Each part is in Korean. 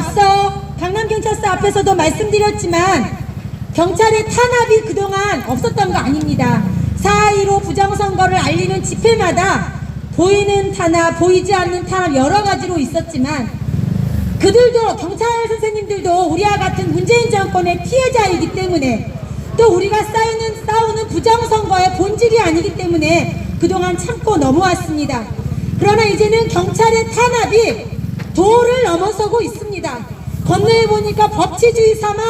앞서 강남경찰서 앞에서도 말씀드렸지만 경찰의 탄압이 그동안 없었던 거 아닙니다. 4.15 부정선거를 알리는 집회마다 보이는 탄압, 보이지 않는 탄압 여러 가지로 있었지만 그들도 경찰 선생님들도 우리와 같은 문재인 정권의 피해자이기 때문에 또 우리가 쌓이는 싸우는 부정선거의 본질이 아니기 때문에 그동안 참고 넘어왔습니다. 그러나 이제는 경찰의 탄압이 도를 넘어서고 있습니다. 건너에 보니까 법치주의 사망,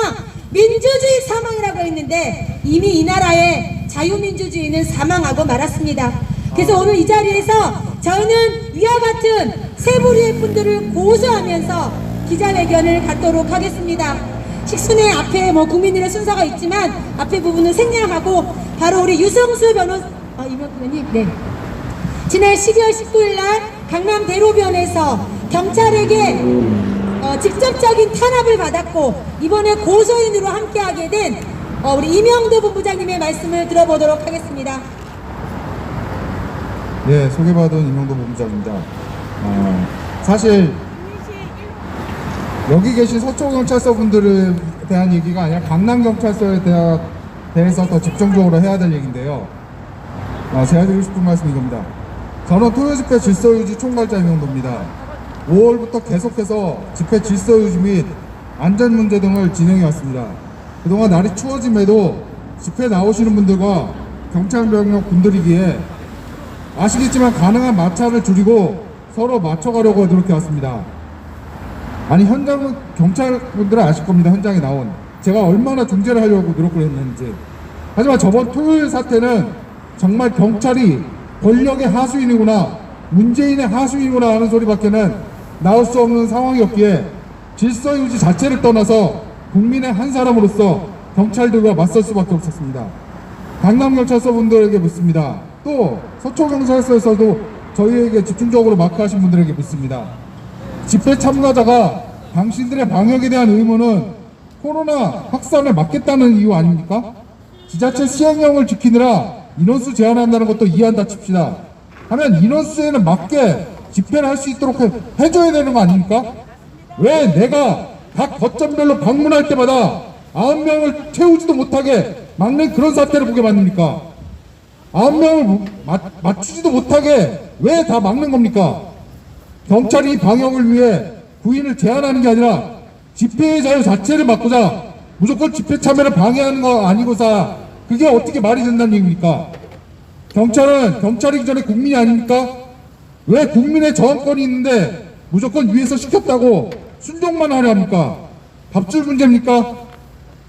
민주주의 사망이라고 했는데 이미 이 나라의 자유민주주의는 사망하고 말았습니다. 그래서 오늘 이 자리에서 저희는 위와 같은 세 부류의 분들을 고소하면서 기자회견을 갖도록 하겠습니다. 식순회 앞에 뭐 국민들의 순서가 있지만 앞에 부분은 생략하고 바로 우리 유성수 변호사, 아, 의원님, 네. 지난 12월 19일 날 강남 대로변에서 경찰에게 어, 직접적인 탄압을 받았고 이번에 고소인으로 함께하게 된 어, 우리 이명도 본부장님의 말씀을 들어보도록 하겠습니다. 네, 소개받은 임영도 본부장입니다. 어, 사실 여기 계신 서초경찰서 분들에 대한 얘기가 아니라 강남경찰서에 대해서 더 집중적으로 해야 될 얘기인데요. 어, 제가 드리고 싶은 말씀은 이겁니다. 저는 토요 집회 질서 유지 총괄자 임영도입니다. 5월부터 계속해서 집회 질서 유지 및 안전 문제 등을 진행해 왔습니다. 그동안 날이 추워짐에도 집회 나오시는 분들과 경찰병력 분들이기에 아시겠지만 가능한 마찰을 줄이고 서로 맞춰가려고 노력해 왔습니다. 아니 현장은 경찰분들은 아실 겁니다. 현장에 나온 제가 얼마나 중재를 하려고 노력을 했는지. 하지만 저번 토요일 사태는 정말 경찰이 권력의 하수인이구나 문재인의 하수인이구나 하는 소리밖에는 나올 수 없는 상황이었기에 질서 유지 자체를 떠나서 국민의 한 사람으로서 경찰들과 맞설 수밖에 없었습니다. 강남경찰서 분들에게 묻습니다. 또 서초경찰서에서도 저희에게 집중적으로 마크하신 분들에게 묻습니다. 집회 참가자가 당신들의 방역에 대한 의무는 코로나 확산을 막겠다는 이유 아닙니까? 지자체 시행령을 지키느라 인원수 제한한다는 것도 이해한다 칩시다. 하면 인원수에는 맞게 집회를 할 수 있도록 해, 해줘야 되는 거 아닙니까? 왜 내가 각 거점별로 방문할 때마다 아홉 명을 채우지도 못하게 막는 그런 사태를 보게 만듭니까? 아홉 명을 맞, 맞추지도 못하게 왜 다 막는 겁니까? 경찰이 방역을 위해 구인을 제한하는 게 아니라 집회의 자유 자체를 막고자 무조건 집회 참여를 방해하는 거 아니고사 그게 어떻게 말이 된다는 얘기입니까? 경찰은 경찰이기 전에 국민이 아닙니까? 왜 국민의 저항권이 있는데 무조건 위에서 시켰다고 순종만 하려 합니까? 밥줄 문제입니까?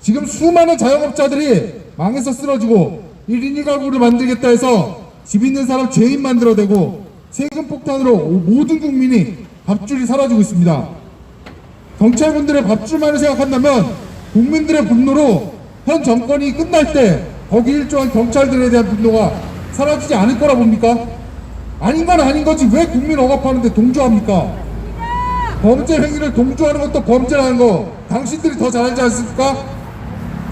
지금 수많은 자영업자들이 망해서 쓰러지고 1인 1가구를 만들겠다 해서 집 있는 사람 죄인 만들어대고 세금 폭탄으로 모든 국민이 밥줄이 사라지고 있습니다. 경찰분들의 밥줄만을 생각한다면 국민들의 분노로 현 정권이 끝날 때 거기 일조한 경찰들에 대한 분노가 사라지지 않을 거라 봅니까? 아닌 건 아닌 거지 왜 국민 억압하는데 동조합니까? 범죄 행위를 동조하는 것도 범죄라는 거 당신들이 더 잘하지 않습니까?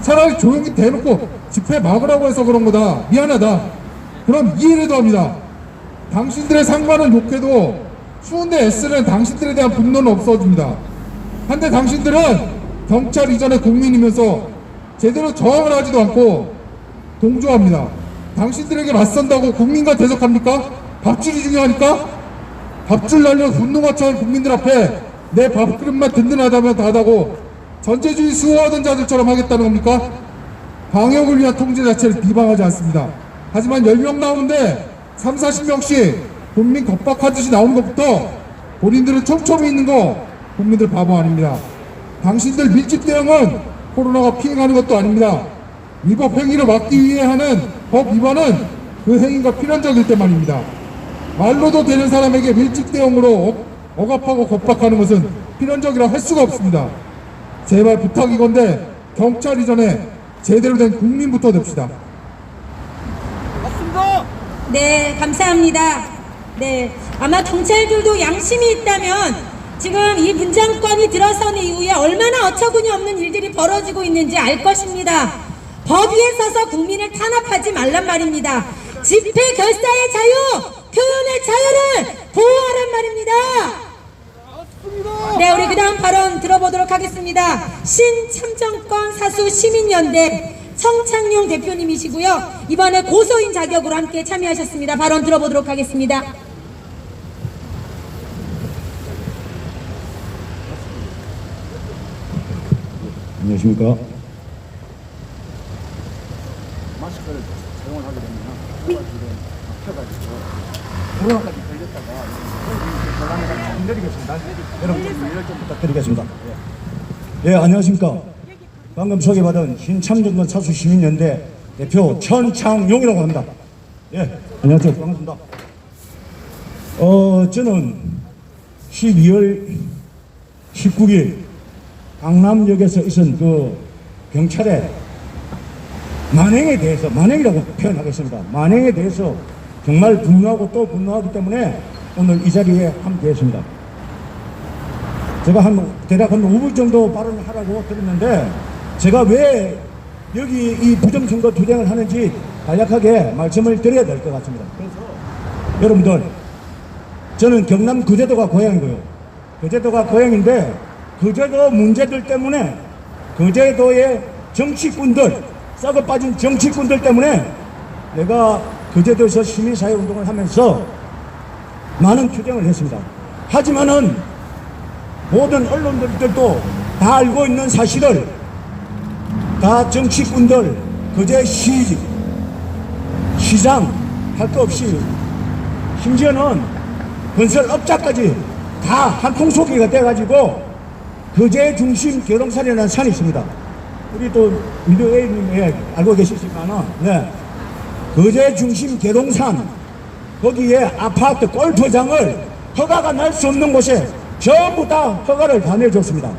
차라리 조용히 대놓고 집회 막으라고 해서 그런 거다. 미안하다. 그럼 이해라도 합니다. 당신들의 상관은 욕해도 추운데 애쓰는 당신들에 대한 분노는 없어집니다. 한데 당신들은 경찰 이전의 국민이면서 제대로 저항을 하지도 않고 동조합니다. 당신들에게 맞선다고 국민과 대적합니까? 밥줄이 중요하니까? 밥줄 날려 차는 국민들 앞에 내 밥그릇만 든든하다면 다하다고 전체주의 수호하던 자들처럼 하겠다는 겁니까? 방역을 위한 통제 자체를 비방하지 않습니다. 하지만 10명 나오는데 3, 40명씩 국민 겁박하듯이 나오는 것부터 본인들은 촘촘히 있는 거 국민들 바보 아닙니다. 당신들 밀집 대응은 코로나가 피해가는 것도 아닙니다. 위법 행위를 막기 위해 하는 법 위반은 그 행위가 필연적일 때만입니다. 말로도 되는 사람에게 밀집 대응으로 억- 억압하고 겁박하는 것은 필연적이라 할 수가 없습니다. 제발 부탁이건데 경찰 이전에 제대로 된 국민부터 됩시다. 네, 감사합니다. 네, 아마 경찰들도 양심이 있다면 지금 이 분장권이 들어선 이후에 얼마나 어처구니 없는 일들이 벌어지고 있는지 알 것입니다. 법 위에 서서 국민을 탄압하지 말란 말입니다. 집회 결사의 자유, 표현의 자유를 보호하란 말입니다. 네, 우리 그 다음 발언 들어보도록 하겠습니다. 신참정권 사수 시민연대 청창용 대표님이시고요. 이번에 고소인 자격으로 함께 참여하셨습니다. 발언 들어보도록 하겠습니다. 안녕하십니까. 마스크를 사용을 하게 되면 코가 지금 막혀가지고 코로나까지 걸렸다가 전화가 안 드리겠습니다. 여러분 좀 이럴 좀 부탁드리겠습니다. 예, 안녕하십니까. 방금 소개받은 신참정권 사수시민연대 대표 천창용이라고 합니다. 예, 안녕하세요. 반갑습니다. 어, 저는 12월 19일 강남역에서 있은 그 경찰의 만행에 대해서, 만행이라고 표현하겠습니다. 만행에 대해서 정말 분노하고 또 분노하기 때문에 오늘 이 자리에 함께했습니다. 제가 한 대략 한 5분 정도 발언을 하라고 드렸는데 제가 왜 여기 이 부정선거 투쟁을 하는지 간략하게 말씀을 드려야 될 것 같습니다. 그래서 여러분들 저는 경남 거제도가 고향이고요. 거제도가 고향인데 거제도 문제들 때문에 거제도의 정치꾼들 썩어 빠진 정치꾼들 때문에 내가 거제도에서 시민사회 운동을 하면서 많은 투쟁을 했습니다. 하지만은 모든 언론들도 다 알고 있는 사실을 다 정치꾼들 그제 시 시장 할거 없이 심지어는 건설업자까지 다 한통 속이가 돼가지고 그제 중심 계룡산이라는 산이 있습니다. 우리 또 예, 알고 계시지만은 네. 그제 중심 계룡산 거기에 아파트 골프장을 허가가 날 수 없는 곳에 전부 다 허가를 다 내줬습니다.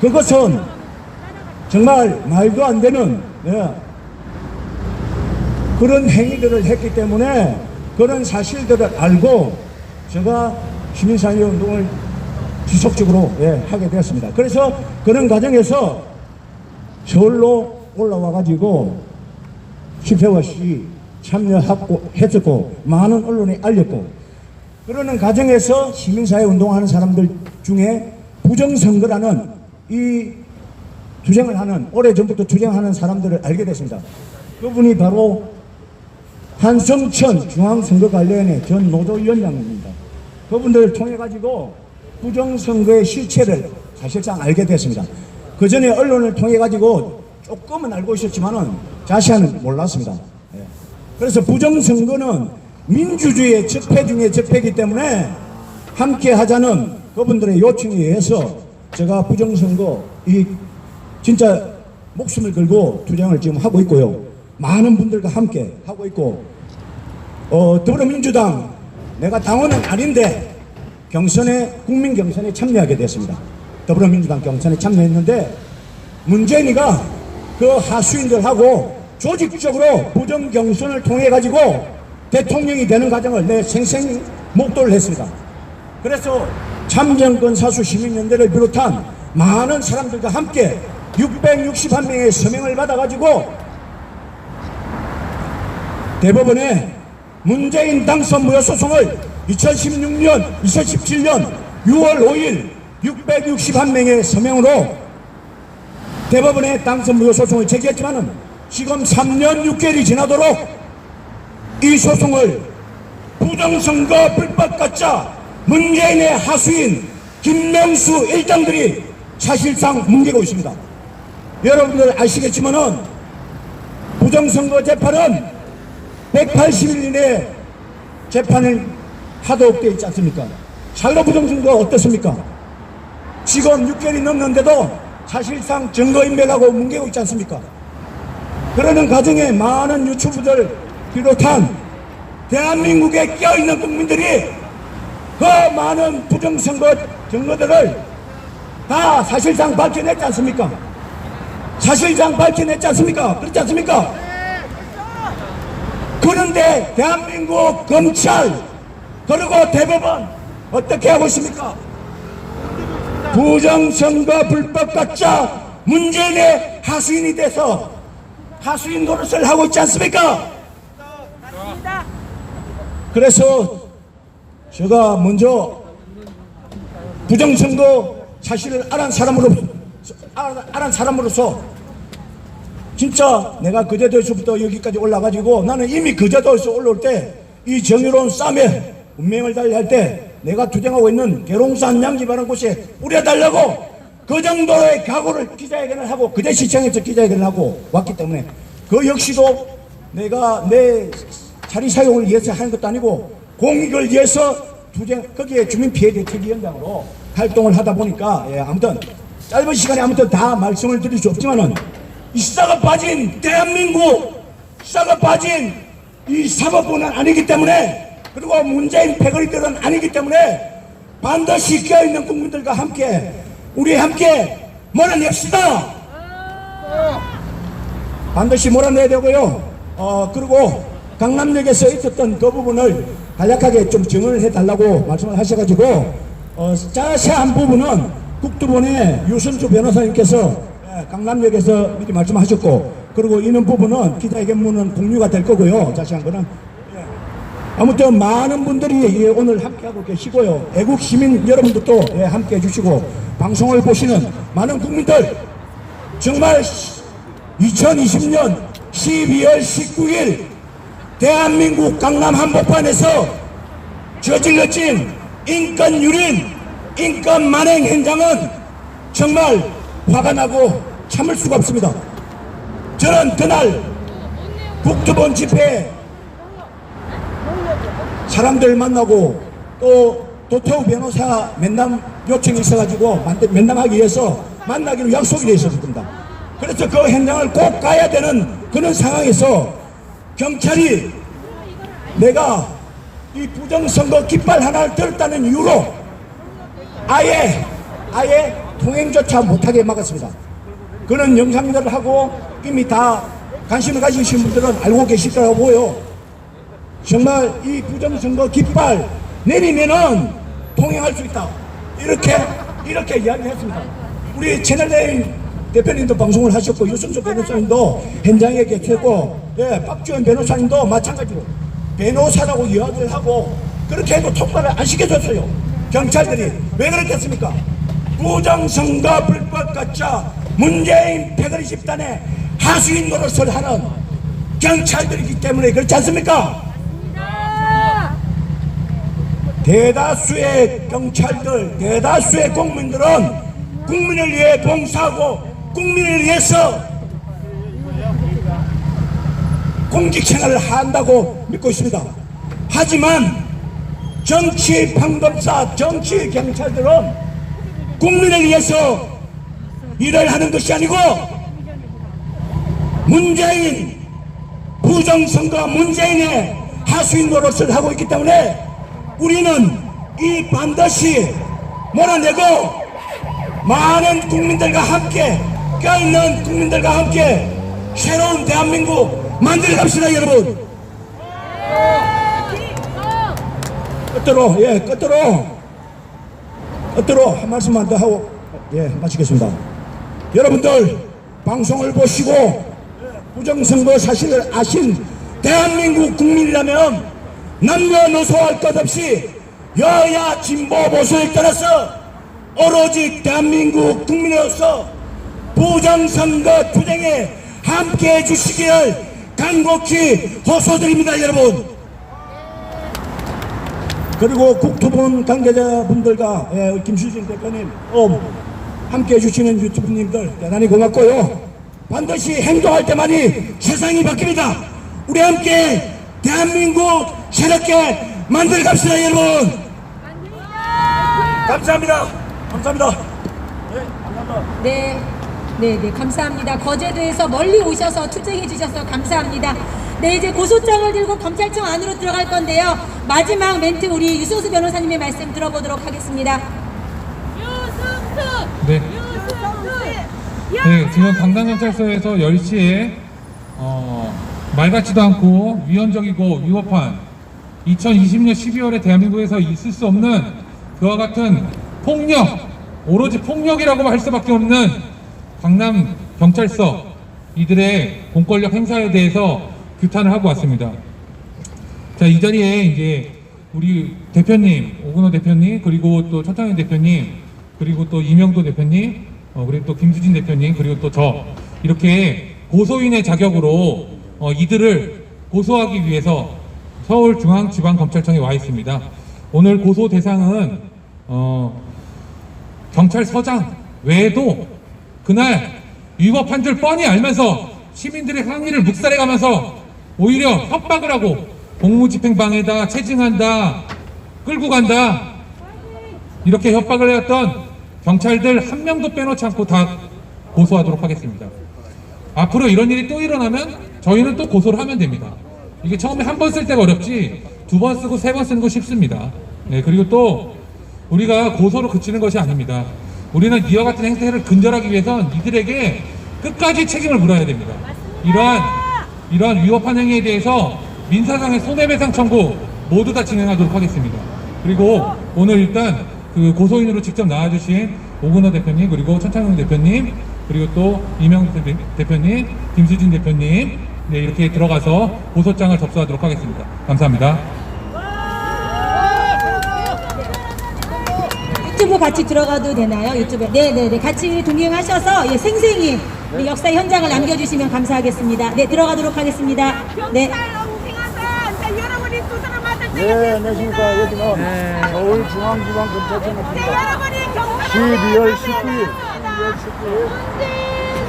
그것은 정말 말도 안 되는 예, 그런 행위들을 했기 때문에 그런 사실들을 알고 제가 시민사회 운동을 지속적으로 예, 하게 되었습니다. 그래서 그런 과정에서 서울로 올라와 가지고 집회와 시 참여하고 했었고 많은 언론에 알렸고 그러는 과정에서 시민사회 운동하는 사람들 중에 부정선거라는 이 투쟁을 하는 오래전부터 투쟁하는 사람들을 알게 됐습니다. 그분이 바로 한성천 중앙선거관리위원회 전 노조위원장입니다. 그분들을 통해 가지고 부정선거의 실체를 사실상 알게 됐습니다. 그 전에 언론을 통해 가지고 조금은 알고 있었지만은 자세히는 몰랐습니다. 예. 그래서 부정선거는 민주주의의 적폐 중에 적폐이기 때문에 함께 하자는 그분들의 요청에 의해서 제가 부정선거 이 진짜 목숨을 걸고 투쟁을 지금 하고 있고요. 많은 분들과 함께 하고 있고 어, 더불어민주당 내가 당원은 아닌데 경선에 국민 경선에 참여하게 됐습니다. 더불어민주당 경선에 참여했는데 문재인이가 그 하수인들하고 조직적으로 부정 경선을 통해 가지고 대통령이 되는 과정을 내 생생 목도를 했습니다. 그래서 참정권 사수 시민연대를 비롯한 많은 사람들과 함께 661명의 서명을 받아가지고 대법원에 문재인 당선 무효 소송을 2016년, 2017년 6월 5일 661명의 서명으로 대법원에 당선 무효 소송을 제기했지만은 지금 3년 6개월이 지나도록 이 소송을 부정선거 불법 가짜 문재인의 하수인 김명수 일장들이 사실상 뭉개고 있습니다. 여러분들 아시겠지만은 부정선거 재판은 180일 이내 재판을 하도록 되어 있지 않습니까? 샬로 부정선거 어떻습니까? 지금 6개월이 넘는데도 사실상 증거인멸하고 뭉개고 있지 않습니까? 그러는 과정에 많은 유튜브들 비롯한 대한민국에 껴있는 국민들이 그 많은 부정선거 증거들을 다 사실상 밝혀냈지 않습니까? 사실상 밝혀냈지 않습니까? 그렇지 않습니까? 그런데 대한민국 검찰 그리고 대법원 어떻게 하고 있습니까? 부정선거 불법 가짜 문재인의 하수인이 돼서 하수인 노릇을 하고 있지 않습니까? 그래서 제가 먼저 부정선거 사실을 알은 사람으로 알- 알은 사람으로서 진짜 내가 그제도에서부터 여기까지 올라가지고 나는 이미 그제도에서 올라올 때 이 정의로운 싸움에 운명을 달리할 때 내가 투쟁하고 있는 계룡산 양지바라는 곳에 우려달라고 그 정도의 각오를 기자회견을 하고 그대 시청에서 기자회견을 하고 왔기 때문에 그 역시도 내가 내 자리 사용을 위해서 하는 것도 아니고 공익을 위해서 투쟁 거기에 주민 피해 대책위원장으로 활동을 하다 보니까 예, 아무튼 짧은 시간에 아무튼 다 말씀을 드릴 수 없지만은 이 싹을 빠진 대한민국 싹을 빠진 이 사법부는 아니기 때문에 그리고 문재인 패거리들은 아니기 때문에 반드시 깨어있는 국민들과 함께 우리 함께 몰아냅시다 반드시 몰아내야 되고요 어 그리고 강남역에서 있었던 그 부분을 간략하게 좀 증언을 해달라고 말씀을 하셔가지고 어, 자세한 부분은 국토본의 유선주 변호사님께서 예, 강남역에서 미리 말씀하셨고 그리고 이런 부분은 기자회견문은 공유가 될 거고요 자세한 거는 예. 아무튼 많은 분들이 예, 오늘 함께하고 계시고요 애국 시민 여러분들도 예, 함께해 주시고 방송을 보시는 많은 국민들 정말 2020년 12월 19일 대한민국 강남 한복판에서 저질러진 인권 유린, 인권 만행 현장은 정말 화가 나고 참을 수가 없습니다. 저는 그날 국토본 집회 사람들 만나고 또 도태우 변호사 면담 요청이 있어가지고 면담하기 위해서 만나기로 약속이 되어 있었습니다. 그래서 그 현장을 꼭 가야 되는 그런 상황에서 경찰이 내가 이 부정선거 깃발 하나를 들었다는 이유로 아예 아예 통행조차 못하게 막았습니다. 그런 영상들을 하고 이미 다 관심을 가지신 분들은 알고 계실 거라고 보여. 정말 이 부정선거 깃발 내리면은 통행할 수 있다. 이렇게 이렇게 이야기했습니다. 우리 채널A 대표님도 방송을 하셨고 유승수 변호사님도 현장에 계셨고 예, 박주현 변호사님도 마찬가지로 변호사라고 이야기를 하고 그렇게 해도 통과를 안 시켜줬어요. 경찰들이 왜 그렇겠습니까? 부정선거 불법 가짜 문재인 패거리 집단의 하수인 노릇을 하는 경찰들이기 때문에 그렇지 않습니까? 대다수의 경찰들, 대다수의 국민들은 국민을 위해 봉사하고 국민을 위해서 공직 생활을 한다고 믿고 있습니다. 하지만 정치 판검사, 정치 경찰들은 국민을 위해서 일을 하는 것이 아니고 문재인 부정선거 문재인의 하수인 노릇을 하고 있기 때문에 우리는 이 반드시 몰아내고 많은 국민들과 함께 껴있는 국민들과 함께 새로운 대한민국 만들어 갑시다 여러분. 끝으로 예 끝으로. 끝으로 한 말씀만 더 하고 예 마치겠습니다. 여러분들 방송을 보시고 부정선거 사실을 아신 대한민국 국민이라면 남녀노소 할 것 없이 여야 진보 보수를 떠나서 오로지 대한민국 국민으로서 부정선거 투쟁에 함께 해 주시기를 간곡히 호소드립니다 여러분. 그리고 국토본 관계자분들과 예, 김수진 대표님 어, 함께 해 주시는 유튜브님들 대단히 고맙고요. 반드시 행동할 때만이 세상이 바뀝니다. 우리 함께 대한민국 새롭게 만들어 갑시다 여러분 감사합니다 감사합니다 네, 네, 네, 감사합니다. 거제도에서 멀리 오셔서 투쟁해 주셔서 감사합니다. 네, 이제 고소장을 들고 검찰청 안으로 들어갈 건데요. 마지막 멘트 우리 유승수 변호사님의 말씀 들어보도록 하겠습니다. 네. 네, 지금 강남경찰서에서 10시에 어, 말 같지도 않고 위헌적이고 위법한 2020년 12월에 대한민국에서 있을 수 없는 그와 같은 폭력, 오로지 폭력이라고 할 수밖에 없는 강남 경찰서 이들의 공권력 행사에 대해서 규탄을 하고 왔습니다. 자, 이 자리에 이제 우리 대표님, 오근호 대표님, 그리고 또 천창현 대표님, 그리고 또 이명도 대표님, 어, 그리고 또 김수진 대표님, 그리고 또 저 이렇게 고소인의 자격으로 어, 이들을 고소하기 위해서 서울중앙지방검찰청에 와 있습니다. 오늘 고소 대상은 어, 경찰서장 외에도 그날 위법한 줄 뻔히 알면서 시민들의 항의를 묵살해가면서 오히려 협박을 하고 공무집행방해다, 체증한다, 끌고 간다 이렇게 협박을 해왔던 경찰들 한 명도 빼놓지 않고 다 고소하도록 하겠습니다. 앞으로 이런 일이 또 일어나면 저희는 또 고소를 하면 됩니다. 이게 처음에 한 번 쓸 때가 어렵지 두 번 쓰고 세 번 쓰는 거 쉽습니다. 네, 그리고 또 우리가 고소로 그치는 것이 아닙니다. 우리는 이와 같은 행태를 근절하기 위해선 이들에게 끝까지 책임을 물어야 됩니다. 이러한 이러한 위법한 행위에 대해서 민사상의 손해배상 청구 모두 다 진행하도록 하겠습니다. 그리고 오늘 일단 그 고소인으로 직접 나와주신 오근호 대표님 그리고 천창용 대표님 그리고 또 이명 대- 대표님 김수진 대표님 네 이렇게 들어가서 고소장을 접수하도록 하겠습니다. 감사합니다. 유튜브 같이 들어가도 되나요? 유튜브에. 네네네. 같이 동행하셔서 예, 생생히 우리 역사 현장을 남겨주시면 감사하겠습니다. 네, 들어가도록 하겠습니다. 네. 네, 안녕하십니까. 여기는 서울중앙지방검찰청입니다. 네, 여러분이 경찰 12월 19일, 12월 19일,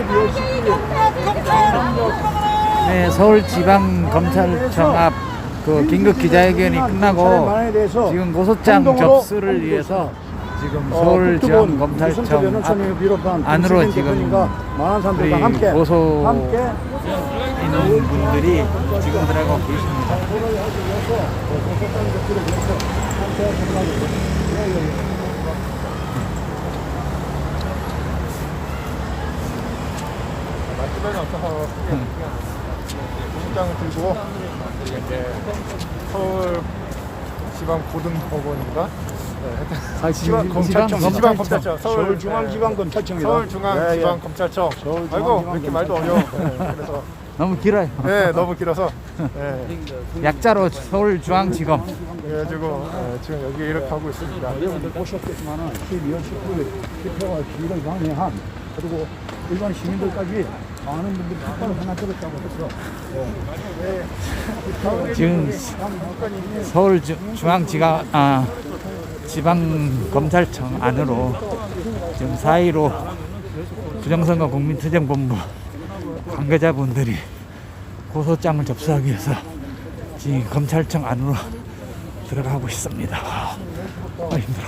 12월 19일. 네, 서울지방검찰청 앞 그 긴급 기자회견이 끝나고 지금 고소장 접수를 위해서 지금 서울지방검찰청 앞 안으로 지금 우리 고소 인원분들이 지금 들어가고 계십니다. 주 공장을 들고 이제 서울 지방 고등법원인가? 네, 하여튼 지방 검찰청, 지방 검찰청, 서울 서울 중앙 지방 검찰청이다. 서울 중앙 예, 예. 지방 검찰청. 서울중앙지방 검찰청. 아이고 왜 이렇게 말도 어려워. 네, 그래서 너무 길어요. 네 너무 길어서 네, 약자로 서울중앙지검. 그래가지고 네, 지금 여기 이렇게 하고 있습니다. 여러분들 보셨겠지만은 12월 19일 집회와 기를 방해한 그리고 일반 시민들까지 많은 분들이 특권을 하나 들었다고 해서 지금 서울중앙지가 아 지방검찰청 안으로 지금 4.15 부정선거 국민투쟁본부 관계자분들이 고소장을 접수하기 위해서 지금 검찰청 안으로 들어가고 있습니다. 아, 힘들어.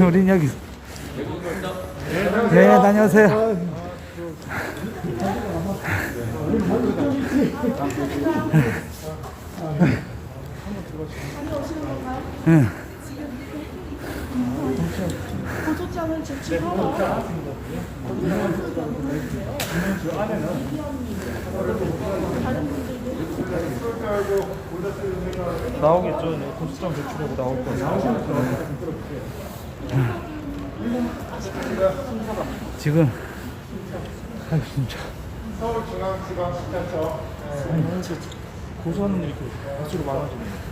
우린 여기. 네, 다녀오세요. 응. 나오겠죠. 네, 고수장 제출하고 나올 거예요. 지금 아이 진짜 서울중앙지방검찰청 고소하는 일이 수로 많아지네요.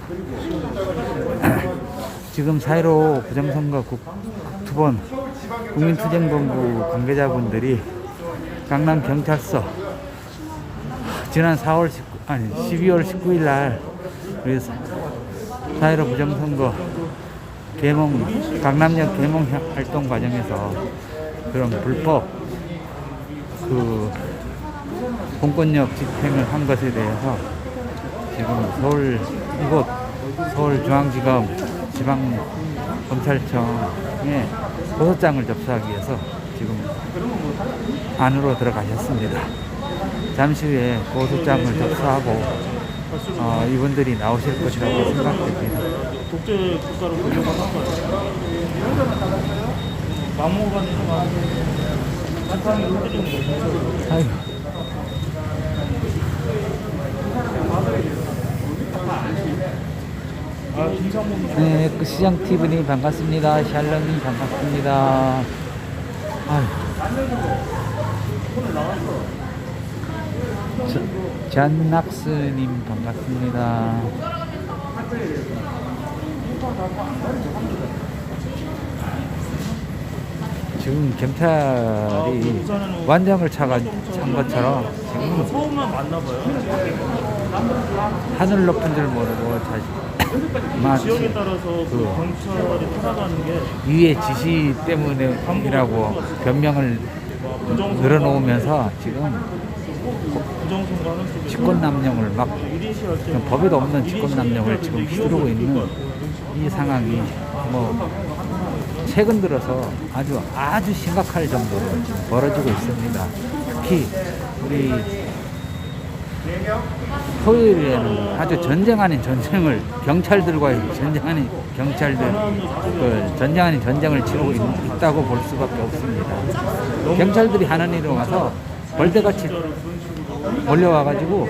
지금 4.15 부정선거 국 두 번 국민투쟁본부 관계자분들이 강남 경찰서 지난 4월 19, 아니 12월 19일 날 우리 4.15 부정선거 개몽 강남역 개몽 활동 과정에서 그런 불법 그 공권력 집행을 한 것에 대해서 지금 서울 이곳 서울중앙지검 지방검찰청에 고소장을 접수하기 위해서 지금 안으로 들어가셨습니다. 잠시 후에 고소장을 접수하고 어, 이분들이 나오실 것이라고 생각됩니다. 독재 국가로 한 거예요. 막무가내로 거죠. 아이고. 아, 김상봉 네, 그 시장 TV님 반갑습니다. 샬롬님 반갑습니다. 잔낙스님 반갑습니다. 지금 경찰이 완장을 차가 찬 것처럼 지금 서울만 맞나 봐요. 하늘 높은 줄 모르고 자식 마치 지역에 따라서 그그 경찰이 찾아가는 게 위의 지시 때문에이라고 변명을 늘어놓으면서 지금 직권남용을 막 1인시 할때 지금 법에도 없는 직권남용을 지금 휘두르고 있는 이 상황이 뭐 최근 들어서 아주 아주 심각할 정도로 지금 벌어지고 있습니다. 특히 우리 토요일에는 아주 전쟁 아닌 전쟁을 경찰들과의 전쟁 아닌 경찰들 그 전쟁 아닌 전쟁을 치르고 있, 있다고 볼 수밖에 없습니다. 경찰들이 하는 일을 와서 벌떼같이 몰려와가지고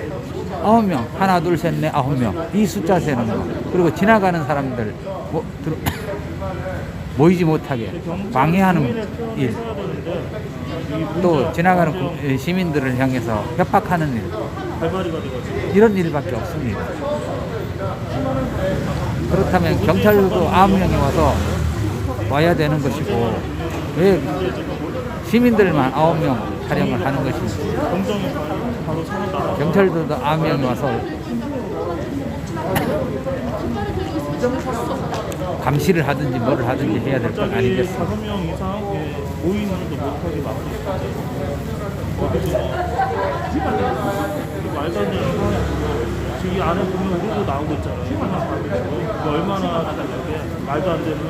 아홉 명 하나 둘 셋 넷 아홉 명 이 숫자 세는 거. 그리고 지나가는 사람들 뭐, 들, 모이지 못하게 방해하는 일. 또 지나가는 구- 시민들을 향해서 협박하는 일 발발이가 돼가지고 이런 일밖에 없습니다. 그렇다면 경찰도 아홉 명이 와서 와야 되는 것이고 왜 시민들만 아홉 명 촬영을 하는 것인지 공정에 바로 손을 나가 경찰들도 아홉 명이 와서 감시를 하든지 뭐를 하든지 해야 될 것 아니겠습니까? 다섯 명 이상 예, 모임도 못하게 막고 있어요. 거기서 말도 안 되는 상황이고 저기 안에 보면 우르고 나오고 있잖아요. 그 얼마나 말도 안 되는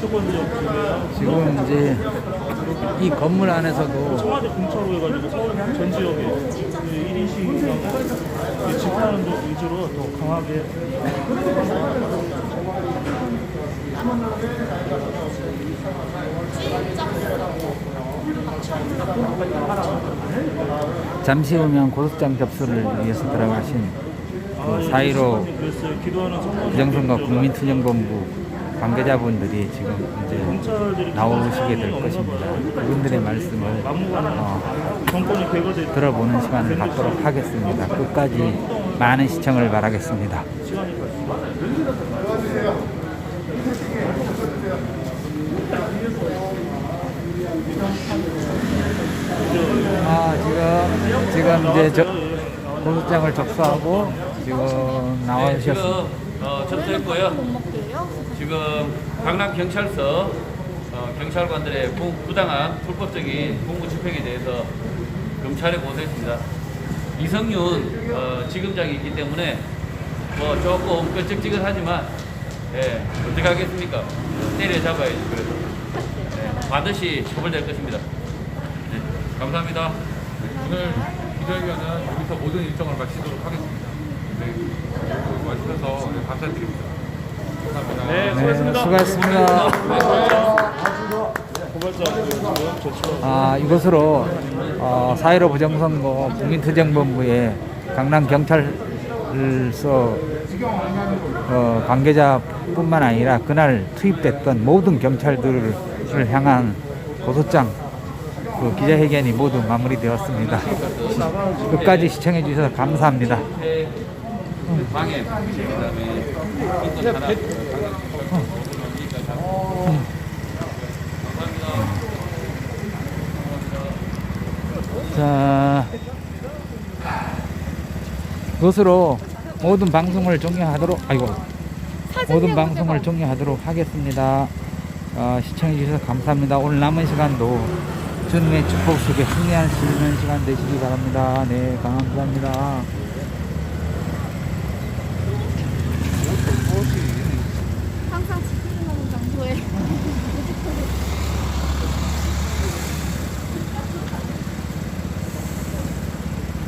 쪽에 지금 이제 이 건물 안에서도 청와대 근처로 해가지고 서울 전 지역에 1인시 이상 집하는 쪽 위주로 더 강하게 잠시 후면 고소장 접수를 위해서 들어가신 그4.15 그랬어요. 기도하는 성도님 부정선거 국민투쟁본부 관계자분들이 지금 이제 나오시게 될 것입니다. 그분들의 말씀을 어, 들어보는 시간을 갖도록 하겠습니다. 끝까지 많은 시청을 바라겠습니다. 아 지금 지금 이제 저 고소장을 접수하고 지금 나와주셨습니다. 어, 접수했고요. 지금 강남 경찰서 어, 경찰관들의 부, 부당한 불법적인 공무 집행에 대해서 검찰에 고소했습니다. 이성윤 어, 지검장이 있기 때문에 뭐 조금 끈적지근하지만 예, 어떻게 하겠습니까? 때려 잡아야지 그래서 예, 반드시 처벌될 것입니다. 네, 감사합니다. 오늘 기자회견은 여기서 모든 일정을 마치도록 하겠습니다. 네, 와주셔서 감사드립니다. 감사합니다. 네, 네, 수고하셨습니다. 수고하셨습니다. 고발자 지금 제출 아, 이것으로 어, 4.15 부정선거 국민투쟁본부의 강남 경찰서 어, 관계자뿐만 아니라 그날 투입됐던 모든 경찰들을 향한 고소장 그 기자회견이 모두 마무리되었습니다. 시- 끝까지 시청해 주셔서 감사합니다. 그다음에 자, 이것으로 모든 방송을 종료하도록, 아이고, 모든 방송을 종료하도록 하겠습니다. 어, 시청해주셔서 감사합니다. 오늘 남은 시간도 주님의 축복 속에 승리할 수 있는 시간 되시기 바랍니다. 네, 감사합니다.